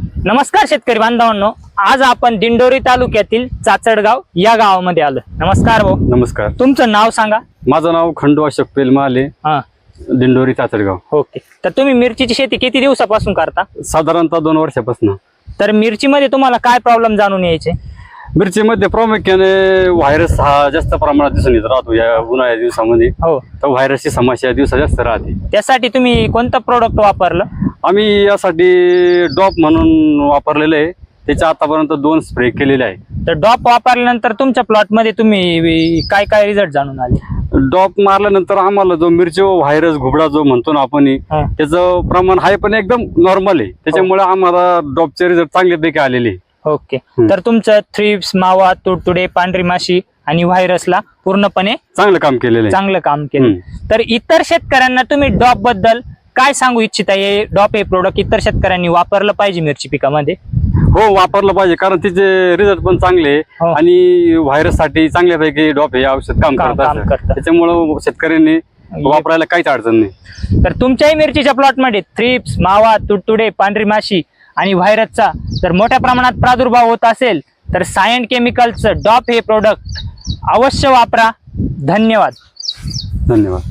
नमस्कार शेतकरी बांधवांनो आज आपण दिंडोरी तालुक्यातील चाचडगाव या गावामध्ये आलो नमस्कार भाऊ. नमस्कार. तुमचं नाव सांगा? माझं नाव खंडू अशोक पेलमाले हा. दिंडोरी चाचडगाव. ओके. तर तुम्ही मिरचीची शेती किती दिवसापासून करता? साधारणतः दोन वर्षापासून. तर मिरचीमध्ये तुम्हाला काय प्रॉब्लेम जाणून यायचे? मिरचीमध्ये प्रामुख्याने व्हायरस हा जास्त प्रमाणात दिसून येत राहतो या उन्हाळ्या दिवसामध्ये. हो. तर व्हायरसची समस्या दिवसा जास्त राहते. त्यासाठी तुम्ही कोणतं प्रोडक्ट वापरलं? आम्ही यासाठी डॉप म्हणून वापरलेले आहे. त्याच्या आतापर्यंत दोन स्प्रे केलेले आहे तर डॉप वापरल्यानंतर तुमच्या प्लॉटमध्ये तुम्ही काय काय रिझल्ट जाणून आले? डॉप मारल्यानंतर आम्हाला जो मिरची व्हायरस घुबडा जो म्हणतो ना आपण हा. त्याचं प्रमाण आहे पण एकदम नॉर्मल आहे. त्याच्यामुळे आम्हाला डॉपचे रिझल्ट चांगल्यापैकी आलेले आहे. ओके. हम्म. तर तुमचं थ्रिप्स मावा तुडतुडे पांढरी माशी आणि व्हायरसला पूर्णपणे चांगलं काम केलेलं आहे. चांगलं काम केलं. तर इतर शेतकऱ्यांना तुम्ही डॉपबद्दल काय सांगू इच्छिता हे डॉप हे प्रोडक्ट इतर शेतकऱ्यांनी वापरलं पाहिजे मिरची पिकामध्ये हो वापरलं पाहिजे कारण तिचे रिझल्ट पण चांगले. हो. आणि व्हायरससाठी चांगल्यापैकी डॉप हे औषध काम काम- करत काम असतं. करतं. त्याच्यामुळं शेतकऱ्यांनी वापरायला काहीच अडचण नाही तर तुमच्याही मिरचीच्या प्लॉटमध्ये थ्रिप्स मावा तुडतुडे पांढरी माशी आणि व्हायरसचा जर मोठ्या प्रमाणात प्रादुर्भाव होत असेल तर सायन केमिकलचं डॉप हे प्रोडक्ट अवश्य वापरा धन्यवाद धन्यवाद